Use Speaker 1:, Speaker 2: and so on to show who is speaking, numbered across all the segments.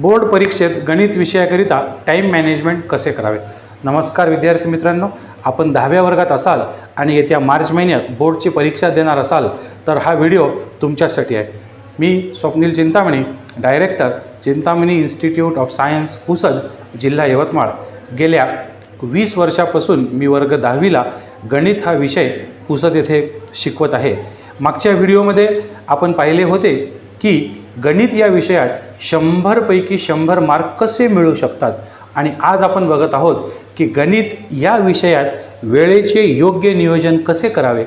Speaker 1: Board परीक्षेत गणित विषयाकरिता time management कसे करावे? नमस्कार विद्यार्थी मित्रांनो आपण दहाव्या वर्गात असाल आणि येत्या मार्च महिन्यात बोर्डची परीक्षा देणार असाल तर हा व्हिडिओ तुमच्यासाठी आहे. मी Swapnil Chintamani director Chintamani institute of science Pusad जिल्हा यवतमाळ. गेल्या वीस वर्षापासून मी वर्ग दहावीला गणित हा विषय पुसद येथे शिकवत आहे. मागच्या व्हिडिओमध्ये आपण पाहिले होते की गणित या विषयात शंभरपैकी शंभर मार्क कसे मिळू शकतात? आणि आज आपण बघत आहोत की गणित या विषयात वेळेचे योग्य नियोजन कसे करावे?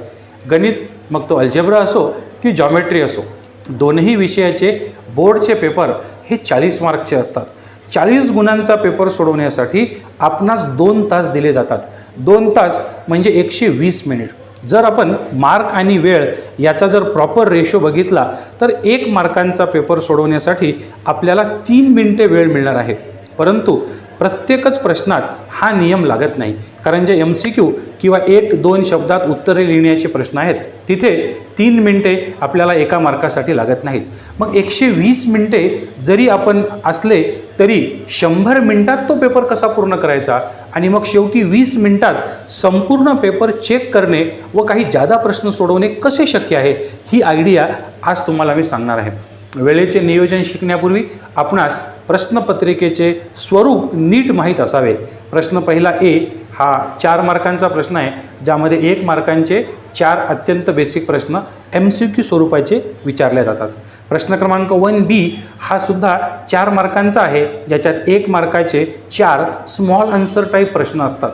Speaker 1: गणित मग तो अल्जेब्रा असो की जॉमेट्री असो दोन्ही विषयाचे बोर्डचे पेपर हे चाळीस मार्कचे असतात. चाळीस गुणांचा पेपर सोडवण्यासाठी आपणास दोन तास दिले जातात. दोन तास म्हणजे एकशे वीस मिनिट. जर आपण मार्क आणि वेळ याचा जर प्रॉपर रेशो बघितला तर एक मार्कांचा पेपर सोडवण्यासाठी आपल्याला तीन मिनटे वेळ मिळणार आहे. परंतु प्रत्येकच प्रश्नात हा नियम लागत नाही. कारण जे एम सी क्यू किंवा एक दोन शब्दात उत्तरे लिहिण्याचे प्रश्न आहेत तिथे तीन मिनटे आपल्याला एका मार्कासाठी लागत नाहीत. मग एकशे वीस मिनटे जरी आपण असले तरी शंभर मिनटात तो पेपर कसा पूर्ण करायचा? आणि मग शेवटी वीस मिनटात संपूर्ण पेपर चेक करणे व काही जादा प्रश्न सोडवणे कसे शक्य आहे? ही आयडिया आज तुम्हाला मी सांगणार आहे. वेळेचे नियोजन शिकण्यापूर्वी आपणास प्रश्नपत्रिकेचे स्वरूप नीट माहीत असावे. प्रश्न पहिला ए हा चार मार्कांचा प्रश्न आहे ज्यामध्ये एक मार्कांचे चार अत्यंत बेसिक प्रश्न एम सी क्यू स्वरूपाचे विचारले जातात. प्रश्न क्रमांक वन बी हा सुद्धा चार मार्कांचा आहे ज्याच्यात एक मार्काचे चार स्मॉल आन्सर टाईप प्रश्न असतात.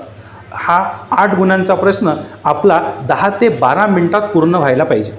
Speaker 1: हा आठ गुणांचा प्रश्न आपला दहा ते बारा मिनटात पूर्ण व्हायला पाहिजे.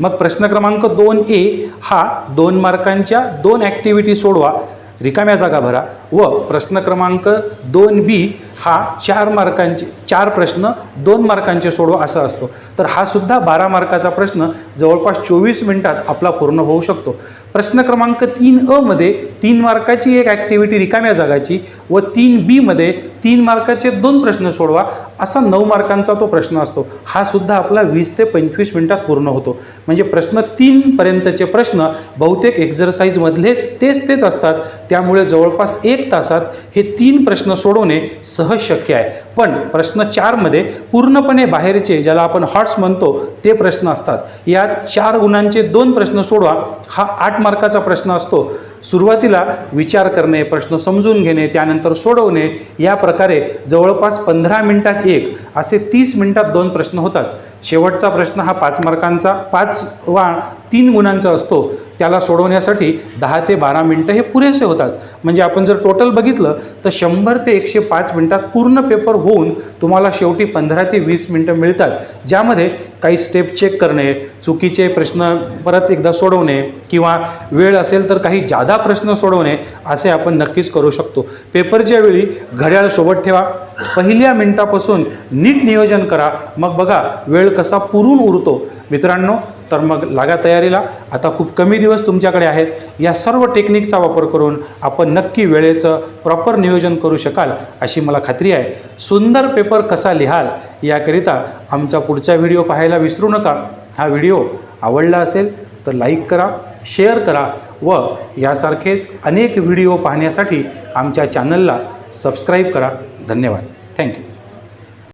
Speaker 1: मग प्रश्न क्रमांक दोन ए हा दोन मार्कांच्या दोन ॲक्टिव्हिटी सोडवा. रिकाम्या जागा भरा. व प्रश्न क्रमांक दोन बी हा चार मार्कांचे चार प्रश्न दोन मार्कांचे सोडवा असा असतो. तर हा सुद्धा बारा मार्काचा प्रश्न जवळपास चोवीस मिनिटात आपला पूर्ण होऊ शकतो. प्रश्न क्रमांक तीन अ मध्ये तीन मार्काची एक ॲक्टिव्हिटी रिकाम्या जागाची व तीन बीमध्ये तीन मार्काचे दोन प्रश्न सोडवा असा नऊ मार्कांचा तो प्रश्न असतो. हा सुद्धा आपला वीस ते पंचवीस मिनिटात पूर्ण होतो. म्हणजे प्रश्न तीनपर्यंतचे प्रश्न बहुतेक एक्झरसाईजमधलेच तेच तेच असतात. त्यामुळे जवळपास एक एक तासात हे तीन प्रश्न सोडवणे सहज शक्य आहे. पण प्रश्न चारमध्ये पूर्णपणे बाहेरचे ज्याला आपण हॉट्स म्हणतो ते प्रश्न असतात. यात चार गुणांचे दोन प्रश्न सोडवा हा आठ मार्काचा प्रश्न असतो. सुरुवातीला विचार करणे प्रश्न समजून घेणे त्यानंतर सोडवणे या प्रकारे जवळपास पंधरा मिनिटात एक असे तीस मिनिटात दोन प्रश्न होतात. शेवटचा प्रश्न हा पाच मार्कांचा पाच वा तीन गुणांचा असतो. त्याला सोडवण्यासाठी दहा ते बारा मिनटं हे पुरेसे होतात. म्हणजे आपण जर टोटल बघितलं तर शंभर ते एकशे पाच मिनटात पूर्ण पेपर होऊन तुम्हाला शेवटी पंधरा ते वीस मिनटं मिळतात. ज्यामध्ये काही स्टेप चेक करणे चुकीचे प्रश्न परत एकदा सोडवणे किंवा वेळ असेल तर काही जादा प्रश्न सोडवणे असे आपण नक्कीच करू शकतो. पेपरच्या वेळी घड्याळ सोबत ठेवा पहिल्या मिनटापासून नीट नियोजन करा. मग बघा वेळ कसा पुरून उरतो. मित्रांनो तर मग लागा तयारीला. आता खूप कमी दिवस तुमच्याकडे आहेत. या सर्व टेक्निकचा वापर करून आपण नक्की वेळेचं प्रॉपर नियोजन करू शकाल अशी मला खात्री आहे. सुंदर पेपर कसा लिहाल याकरिता आमचा पुढचा व्हिडिओ पाहायला विसरू नका. हा व्हिडिओ आवडला असेल तर लाईक करा शेअर करा व यासारखेच अनेक व्हिडिओ पाहण्यासाठी आमच्या चॅनलला सबस्क्राईब करा. धन्यवाद. थँक्यू.